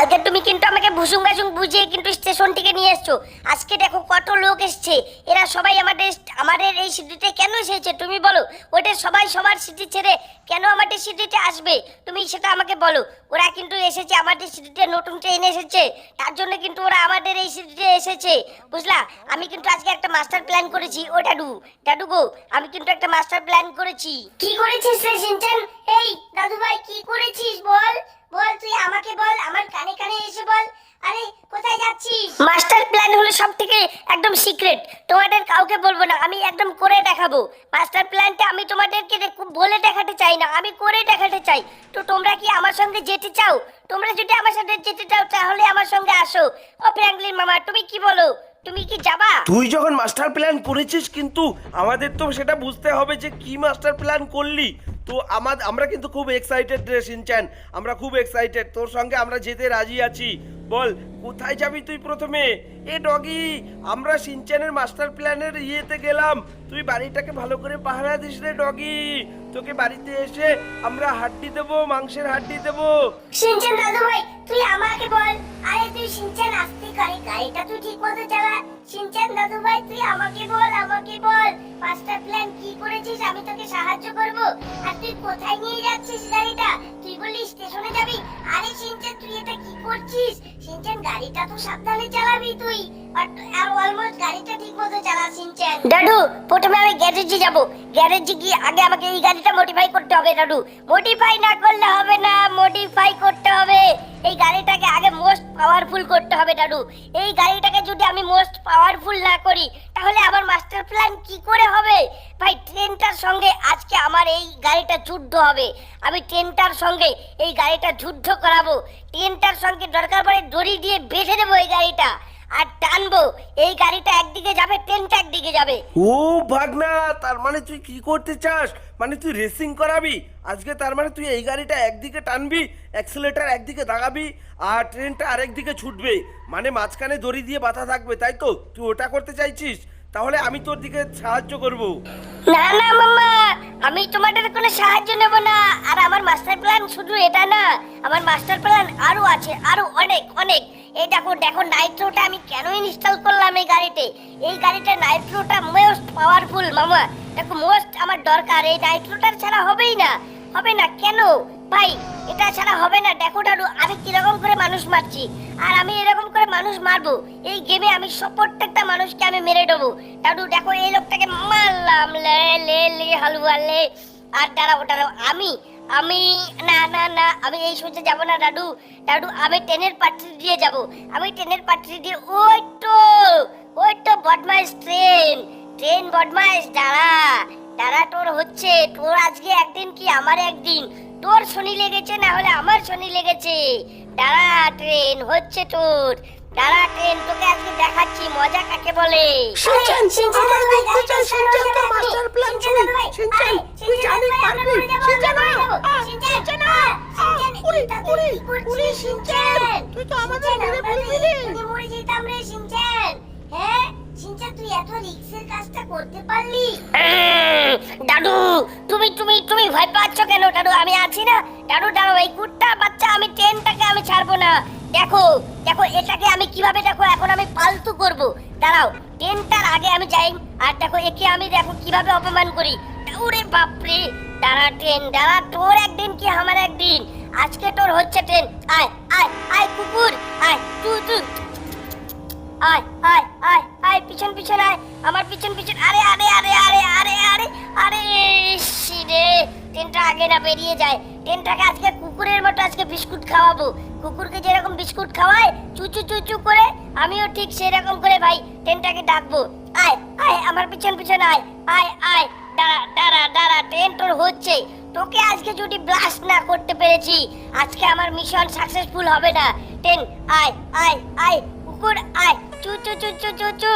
কালকে তুমি কিন্তু আমাকে ভুসুং গাসুং বুঝিয়ে কিন্তু স্টেশন থেকে নিয়ে এসছো। আজকে দেখো কত লোক এসছে। এরা সবাই আমাদের আমাদের এই সিটিতে কেন এসেছে তুমি বলো? ওটা সবাই সবার সিটি ছেড়ে কেন আমাদের সিটিতে আসবে? তুমি সেটা আমাকে বলো। ওরা কিন্তু এসেছে আমাদের সিটিতে নতুন ট্রেন এসেছে। তার জন্য কিন্তু ওরা আমাদের এই সিটিতে এসেছে। বুঝলা? আমি কিন্তু আজকে একটা মাস্টার প্ল্যান করেছি। ও ডাডু ডাডু গো, আমি কিন্তু একটা মাস্টার প্ল্যান করেছি। কি করেছিস রে সিনচান? এই দাদু ভাই কি করেছিস বল? বল তুই আমাকে বল আমার কানে কানে এসে বল। আরে কোথায় যাচ্ছিস? মাস্টার প্ল্যান হলো সব থেকে একদম সিক্রেট তোমাদের কাউকে বলব না আমি একদম করে দেখাবো। মাস্টার প্ল্যানটা আমি তোমাদেরকে দেখ- বলে দেখাতে চাই না আমি করে দেখাতে চাই। তো তোমরা কি আমার সঙ্গে যেতে চাও? তোমরা যদি আমার সাথে যেতে চাও তাহলে আমার সঙ্গে আসো। ও ফ্র্যাঙ্কলিন মামা তুমি কি বলো? তুমি কি যাবা? তুই যখন মাস্টার প্ল্যান করেছিস কিন্তু আমাদের তো সেটা বুঝতে হবে যে কি মাস্টার প্ল্যান করলি। তো আমাদের আমরা কিন্তু খুব এক্সাইটেড রে, সিনচ্যান। আমরা খুব এক্সাইটেড তোর সঙ্গে আমরা যেতে রাজি আছি। বল, কোথায় যাবি তুই প্রথমে? এ ডগি, আমরা সিনচ্যানের মাস্টার প্ল্যানের ইয়েতে গেলাম। তুই বাড়িটাকে ভালো করে পাহারা দিস রে ডগি। তোকে বাড়িতে এসে আমরা হাড্ডি দেবো, মাংসের হাড্ডি দেবো। সিনচান দাদু ভাই তুই আমাকে বল। আরে তুই সিনচান আসতে গাড়ি গাড়িটা তুই ঠিক মতো চালা। সিনচান দাদু ভাই তুই আমাকে বল আমাকে বল। মাস্টার প্ল্যান কি করেছিস? আমি তোকে সাহায্য করব। আর তুই কোথায় নিয়ে যাচ্ছিস গাড়িটা? তুই বললি সাবধানে চালাবি তুই। দাদু, প্রথমে আমি গ্যারেজে যাব। গ্যারেজে গিয়ে আগে আমাকে এই গাড়িটা মডিফাই করতে হবে, দাদু। মডিফাই না করলে হবে না মডিফাই করতে হবে। এই গাড়িটাকে আগে মোস্ট পাওয়ারফুল করতে হবে, দাদু। এই গাড়িটাকে যদি আমি মোস্ট পাওয়ারফুল না করি, তাহলে আমার মাস্টার প্ল্যান কি করে হবে? ভাই, ট্রেনটার সঙ্গে আজকে আমার এই গাড়িটা যুদ্ধ হবে। আমি ট্রেনটার সঙ্গে এই গাড়িটা যুদ্ধ করাবো। ট্রেনটার সঙ্গে দরকার পড়ে দড়ি দিয়ে বেঁধে দেবো এই গাড়িটা। আর টানবো এই গাড়িটা একদিকে যাবে ট্রেনটা একদিকে যাবে। ও ভাগনা তার মানে তুই কি করতে চাস? মানে তুই রেসিং করাবি? আজকে তার মানে তুই এই গাড়িটা একদিকে টানবি অ্যাক্সিলেটার একদিকে দাগাবি আর ট্রেনটা আরেকদিকে ছুটবে। মানে মাঝখানে দড়ি দিয়ে বাধা থাকবে তাই তো? তুই ওটা করতে চাইছিস? তাহলে আমি তোর দিকে সাহায্য করব। না না মামা আমি তোমাদের কোনো সাহায্য নেব না। আর আমার মাস্টার প্ল্যান শুধু এটা না আমার মাস্টার প্ল্যান আরও আছে আরও অনেক অনেক। এই দেখো দেখো নাইট্রোটা আমি কেন ইনস্টল করলাম এই গাড়িতে? এই গাড়িটা নাইট্রোটা মোস্ট পাওয়ারফুল মামা। দেখো মোস্ট আমার দরকার। এই নাইট্রোটার ছাড়া হবেই না। হবে না কেন? ভাই, এটা ছাড়া হবে না। দেখো, দাদু, আমি কীরকম করে মানুষ মারছি। আর আমি এরকম করে মানুষ মারবো। এই গেমে আমি সব প্রত্যেকটা মানুষকে আমি মেরে দেবো। দাদু, দেখো, এই লোকটাকে মারলাম। লে লে লে, হালুয়া, লে। আর দাঁড়াবো দাঁড়াবো। আমি আমি, না না না, আমি এই সোজা যাব না, দাদু। দাদু, আমি ট্রেনের পাটরি দিয়ে যাব। আমি ট্রেনের পাটরি দিয়ে, ওই তো ওই তো বদমাইশ ট্রেন। ট্রেন বদমাইশ, দাঁড়া। দাঁড়া, তোর হচ্ছে, তোর আজকে একদিন কি আমার একদিন? তোর শনি লেগেছে, না হলে আমার শনি লেগেছে। দাঁড়া, ট্রেন হচ্ছে তোর। দাঁড়া ট্রেন তোকে আজকে দেখাচ্ছি মজা কাকে বলে শিনচান, দাদু ভাই, শিনচান, শিনচান তো master plan শুনি। শিনচান, তুই জানি পারবি। শিনচান, আ, আ, শিনচান, আ, আ, উড়ি, উড়ি, উড়ি, শিনচান। তুই তো আমাদের মেরে ফেলবি রে। মরে যেতাম রে সিনচান হ্যাঁ সিনচান তুই এত রিক্সের কাজটা করতে পারলি দাদু তুমি তুমি তুমি ভয় পাচ্ছ কেন দাদু আমি আছি না দাদু দাদু এই কুত্তা বাচ্চা আমি ট্রেনটাকে আমি ছাড়বো না দেখো দেখো, এটাকে আমি কীভাবে দেখো, এখন আমি পালতু করব। দাঁড়াও, ট্রেনটার আগে আমি যাই, আর দেখো, একে আমি দেখো কীভাবে অপমান করি। ওরে বাপরে! দাঁড়া, ট্রেন, দাঁড়া, তোর একদিন কি আমার একদিন? আজকে তোর হচ্ছে ট্রেন। আয় আয় আয়, কুকুর! আয় তুই তুই আয় আয় আয় আয়, পিছন পিছন আয়। আমার পিছন পিছন, আরে আরে আরে আরে আরে আরে আরে শিরে ট্রেনটা আগে না বেরিয়ে যায়। ট্রেনটাকে আজকে কুকুরের মতো আজকে বিস্কুট খাওয়াবো। কুকুরকে যেরকম বিস্কুট খাওয়ায় চুচু চুচু করে, আমিও ঠিক সেরকম করে ভাই ট্রেনটাকে ডাকবো। আয় আয়, আমার পিছন পিছন আয় আয় আয়, দাঁড়া দাঁড়া দাঁড়া ট্রেন তোর হচ্ছে। তোকে আজকে যদি ব্লাস্ট না করতে পেরেছি, আজকে আমার মিশন সাকসেসফুল হবে না। ট্রেন আয় আয় আয়, কুকুর, আয় চু চু চু চু চু চু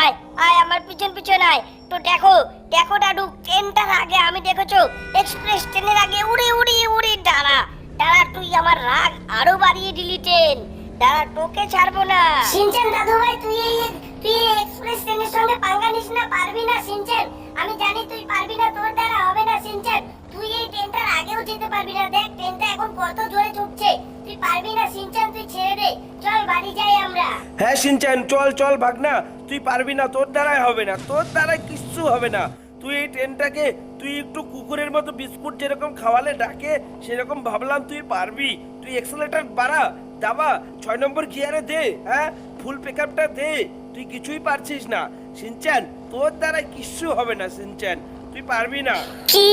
আয় আয়, আমার পিছন পিছন আয়। তো দেখো দেখো দাদু ট্রেনটার আগে আমি দেখেছ? এক্সপ্রেস ট্রেনের আগে উড়ে উড়ে উড়ে দাঁড়া। দাঁড়া তুই আমার রাগ আরও বাড়িয়ে দিলি ট্রেন। দাঁড়া তোকে ছাড়বো না। সিনচেন দাদু ভাই তুই এই তুই এই এক্সপ্রেস ট্রেনের সঙ্গে পাঙ্গা নিস না পারবি না সিনচেন? আমি জানি তুই পারবি না তোর দ্বারা হবে না সিনচেন। তুই এই ট্রেনটার আগেও যেতে পারবি না। দেখ ট্রেনটা এখন কত জোরে ছুটছে তুই পারবি না সিনচেন তুই ছেড়ে দে। চল বাড়ি যাই আমরা। হ্যাঁ সিনচান চল চল ভাগনা। তুই পারবি না তোর দ্বারাই হবে না। তোর দ্বারাই কিচ্ছু হবে না। তুই এই ট্রেনটাকে, তুই একটু কুকুরের মতো বিস্কুট যেরকম খাওয়ালে ডাকে, সেরকম ভাবলাম তুই পারবি। তুই এক্সেলেটার বাড়া, দাবা, ছয় নম্বর গিয়ারে দে হ্যাঁ? ফুল পিকআপটা দে। তুই কিছুই পারছিস না। সিনচান তোর দ্বারা কিচ্ছু হবে না সিনচান তুই পারবি না। কি?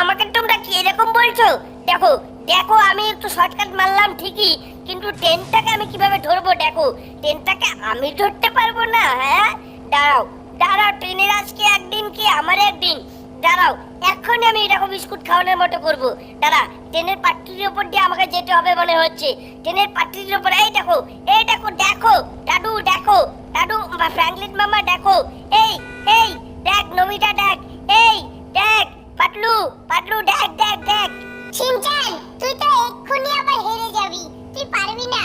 আমাকে তোমরা কি এরকম বলছো? দেখো দেখো, আমি একটু শর্টকাট মারলাম ঠিকই, কিন্তু ট্রেনটাকে আমি কীভাবে ধরবো? দেখো, ট্রেনটাকে আমি ধরতে পারব না হ্যাঁ? দাঁড়াও। দাঁড়াও, ট্রেনের আজকে একদিন কি আমার একদিন? দাঁড়াও, এক্ষুনি আমি দেখো বিস্কুট খাওয়ানোর মতো করব। দাঁড়া, ট্রেনের পাট্টির উপর দিয়ে আমাকে যেতে হবে মনে হচ্ছে। ট্রেনের পাট্টির উপর এই দেখো এই দেখো দেখো, দাদু দেখো, দাদু ফ্র্যাঙ্কলিন মামা, দেখো, এই এই, দেখ, নমিতা, দেখ, এই, দেখ, পাটলু পাটলু, দেখ দেখ দেখ। শিনচান তুই তো এক্ষুনি আবার হেরে যাবি। তুই পারবি না।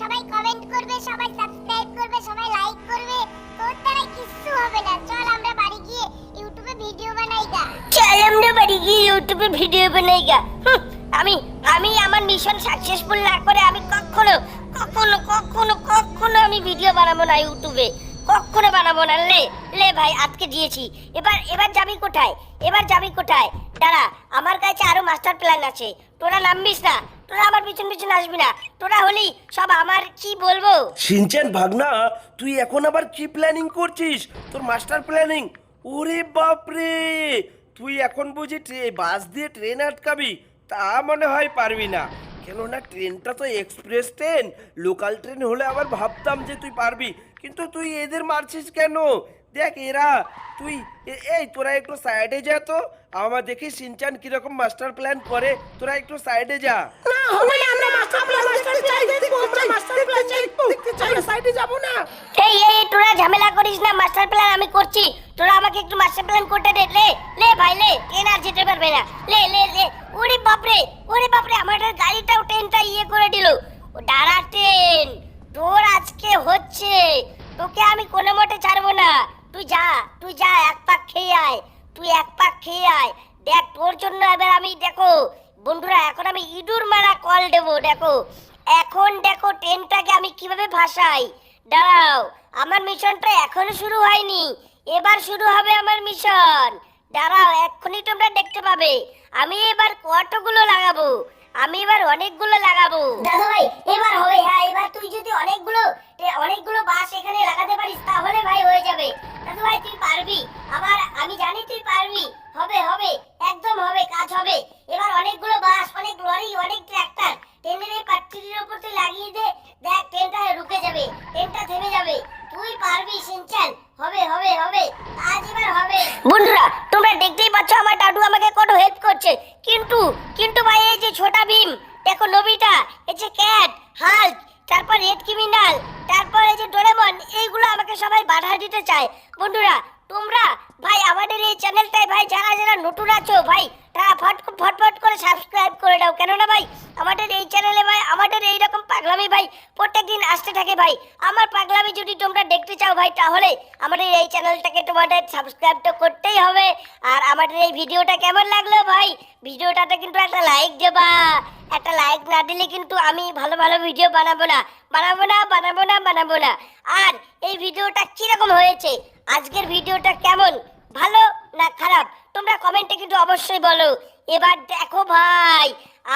সবাই কমেন্ট করবে, সবাই সাবস্ক্রাইব করবে, সবাই লাইক করবে। তোর দ্বারা কিচ্ছু হবে না। চল আমরা বাড়ি গিয়ে ইউটিউবে ভিডিও বানাই গা। চল আমরা বাড়ি গিয়ে ইউটিউবে ভিডিও বানাই গা। আমি আমি আমার মিশন সাকসেসফুল না করে আমি কখনো কখনো কখনো কখনো আমি ভিডিও বানাবো না ইউটিউবে কখনো বানাবো না। লে লে ভাই, আজকে দিয়েছি। এবার এবার যাবি কোথায়? এবার যাবি কোথায়? দাঁড়া, আমার কাছে আরও মাস্টার প্ল্যান আছে। তোরা নামবিস না। তোরা আমার পিছন পিছন আসবি না। তোরা হলি সব আমার, কি বলব? সিনচান ভাগনা, তুই এখন আবার কি প্ল্যানিং করছিস? তোর মাস্টার প্ল্যানিং ওরে বাপরে! তুই এখন বুঝি বাস দিয়ে ট্রেন আটকাবি, তা মনে হয় পারবি না। কেননা ট্রেনটা তো এক্সপ্রেস ট্রেন? লোকাল ট্রেন হলে আবার ভাবতাম যে তুই পারবি। কিন্তু তুই এদের মারছিস কেন? দেখ এরা, তুই এই, তোরা একটু সাইডে যা তো। আমার দেখি সিনচান কীরকম মাস্টার প্ল্যান করে। তোরা একটু সাইডে যা। না এই এই তোরা ঝামেলা করিস না মাস্টার প্ল্যান আমি করছি। তোরা আমাকে একটু মাস্টার প্ল্যান করতে দে লে লে ভাই লে ট্রেন আর যেতে পারবে না। লে লে লে ওরে বাপরে ওরে বাপরে আমাদের গাড়িটাও ট্রেনটা ইয়ে করে দিল। ও দাঁড়া ট্রেন তোর আজকে হচ্ছে তোকে আমি কোনো মতে ছাড়বো না। তুই যা তুই যা এক পাক খেয়ে আয় তুই এক পাক খেয়ে আয়। দেখ তোর জন্য এবার আমি দেখো বন্ধুরা, এখন আমি ইঁদুর মারা কল দেবো, দেখো। এখন দেখো ট্রেনটাকে আমি কীভাবে ভাসাই। দাঁড়াও, আমার মিশনটা এখনও শুরু হয়নি। এবার শুরু হবে আমার মিশন। দাঁড়াও, এক্ষুনি তোমরা দেখতে পাবে। আমি এবার কতগুলো লাগাবো? আমি এবার অনেকগুলো লাগাবো। দাদা ভাই, এবার হবে। হ্যাঁ এবার তুই যদি অনেকগুলো অনেকগুলো বাস এখানে লাগাতে পারিস, তাহলে ভাই হয়ে যাবে। দাদু ভাই, তুই পারবি? আমার, আমি জানি তুই পারবি। হবে হবে। একদম হবে, কাজ হবে। এবার অনেকগুলো বাস, অনেক লরি, অনেক ট্রাক্টর ট্রেনের পাট্টির উপর তুই লাগিয়ে দে, দেখ ট্রেনটা রুকে যাবে, ট্রেনটা থেমে যাবে। তুই পারবি, সিনচান। হবে হবে হবে, আজ এবার হবে। বন্ধুরা, তোমরা দেখতেই পাচ্ছ আমার দাদু আমাকে কত হেল্প করছে। কিন্তু কিন্তু ভাই, এই যে ছোটা ভীম, দেখো নবিতা এই যে ক্যাট হাল্ক তারপর রেড ক্রিমিনাল তারপর এই যে ডোরেমন এইগুলো আমাকে সবাই বাধা দিতে চায়। বন্ধুরা তোমরা? ভাই, আমাদের এই চ্যানেলটায় ভাই যারা যারা নতুন আছো, ভাই, তারা ফট ফটফট করে সাবস্ক্রাইব করে দাও। কেননা ভাই, আমাদের এই চ্যানেলে ভাই, আমাদের এই রকম পাগলামি ভাই প্রত্যেকদিন আসতে থাকে ভাই। আমার পাগলামি যদি তোমরা দেখতে চাও ভাই, তাহলে আমাদের এই চ্যানেলটাকে তোমাদের সাবস্ক্রাইব তো করতেই হবে। আর আমাদের এই ভিডিওটা কেমন লাগল ভাই? ভিডিওটাতে কিন্তু একটা লাইক দেবা। একটা লাইক না দিলে কিন্তু আমি ভালো ভালো ভিডিও বানাবো না। বানাবো না বানাবো না বানাবো না। আর এই ভিডিওটা কীরকম হয়েছে? আজকের ভিডিওটা কেমন? ভালো না খারাপ? তোমরা কমেন্টে কিন্তু অবশ্যই বলো। এবার দেখো ভাই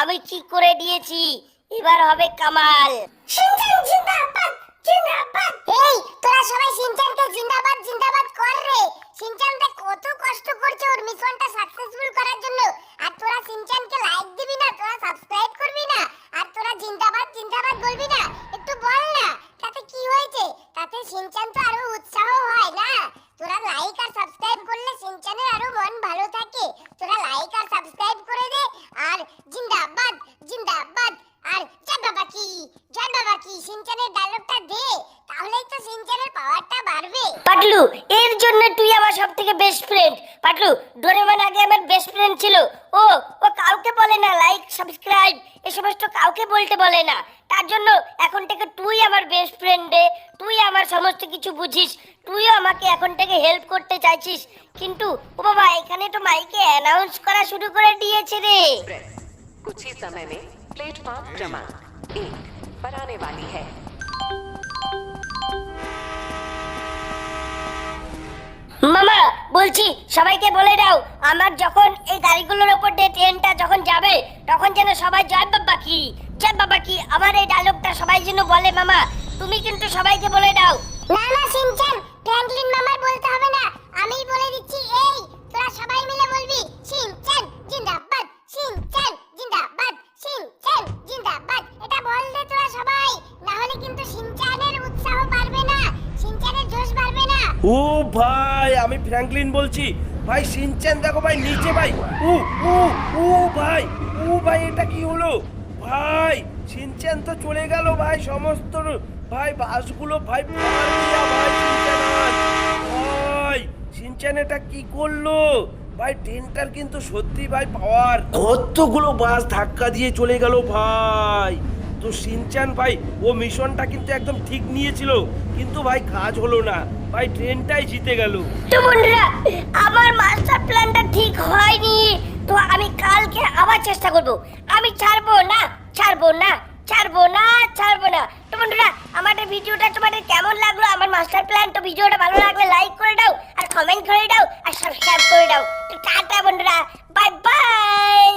আমি কি করে দিয়েছি? এবার হবে কামাল। শিনচান জিন্দাবাদ জিন্দাবাদ। এই তোরা সবাই শিনচানকে জিন্দাবাদ জিন্দাবাদ কর রে। শিনচানটা কত কষ্ট করছে ওর মিশনটা সাকসেসফুল করার জন্য। আর তোরা শিনচানকে লাইক দিবি না তোরা সাবস্ক্রাইব করবি না। আর তোরা জিন্দাবাদ জিন্দাবাদ বলবি না। একটু বল না তাতে কি হয়েছে? তাতে শিনচান তো আরও উৎসাহ হয় না তোরা লাইক আর সাবস্ক্রাইব করলে শিনচানের আরও মন ভালো থাকে তোরা লাইক আর সাবস্ক্রাইব করে দে আর জিন্দাবাদ জিন্দাবাদ আর জয় বাবা কি জয় বাবা কি সিনচানের ডায়লগটা দে তাহলেই তো সিনচানের পাওয়ারটা বাড়বে পাটলু এর জন্য তুই আমার সব থেকে বেস্ট ফ্রেন্ড পাটলু ডোরেমন আগে আমার বেস্ট ফ্রেন্ড ছিল ও ও কাউকে বলে সাবস্ক্রাইব এ সমস্ত কাউকে বলতে বলে না তার জন্য এখন থেকে তুই আমার বেস্ট ফ্রেন্ড রে তুই আমার সমস্ত কিছু বুঝিস তুইও আমাকে এখন থেকে হেল্প করতে চাইছিস কিন্তু ও বাবা এখানে তো মাইকে অ্যানাউন্স করা শুরু করে দিয়েছে রে कुछ ही समय में प्लेटफॉर्म क्रमांक एक पर आने वाली है মামা, বলছি, সবাইকে বলে দাও, আমার যখন এই গাড়িগুলোর ওপর দিয়ে ট্রেনটা যখন যাবে, তখন যেন সবাই জয় বাবা কি জয় বাবা কি আমার এই ডায়লগটা সবাই যেন বলে, মামা। তুমি কিন্তু সবাইকে বলে দাও। না না, সিনচান ফ্র্যাঙ্কলিন মামার বলতে হবে না। আমিই বলে দিচ্ছি, এই, তোরা সবাই মিলে বলবি, সিনচান, জিন্দাবাদ, সিনচান। ও ভাই, আমি ফ্র্যাঙ্কলিন বলছি। ভাই, সিনচ্যান দেখো ভাই, নিচে ভাই। ও ও ও ভাই ও ভাই, এটা কি হলো? ভাই, সিনচ্যান তো চলে গেল ভাই, সমস্ত ভাই, বাসগুলো ভাই ভাই। ভাই, সিনচ্যান এটা কি করল? ভাই, ট্রেনটার কিন্তু সত্যি ভাই পাওয়ার কতগুলো বাস ধাক্কা দিয়ে চলে গেল ভাই। তো সিনচান ভাই, ও মিশনটা কিন্তু একদম ঠিক নিয়েছিল। কিন্তু ভাই, কাজ হলো না। ভাই ট্রেনটাই জিতে গেল। তো বন্ধুরা, আমার মাস্টার প্ল্যানটা ঠিক হয়নি, তো আমি কালকে আবার চেষ্টা করব। আমি ছাড়বো না ছাড়বো না ছাড়বো না ছাড়বো না। তো বন্ধুরা, আমার ভিডিওটা তোমাদের কেমন লাগল? আমার মাস্টার প্ল্যান তো ভিডিওটা ভালো লাগলে লাইক করে দাও, আর কমেন্ট করে দাও, আর সাবস্ক্রাইব করে দাও। তো টাটা বন্ধুরা বাই বাই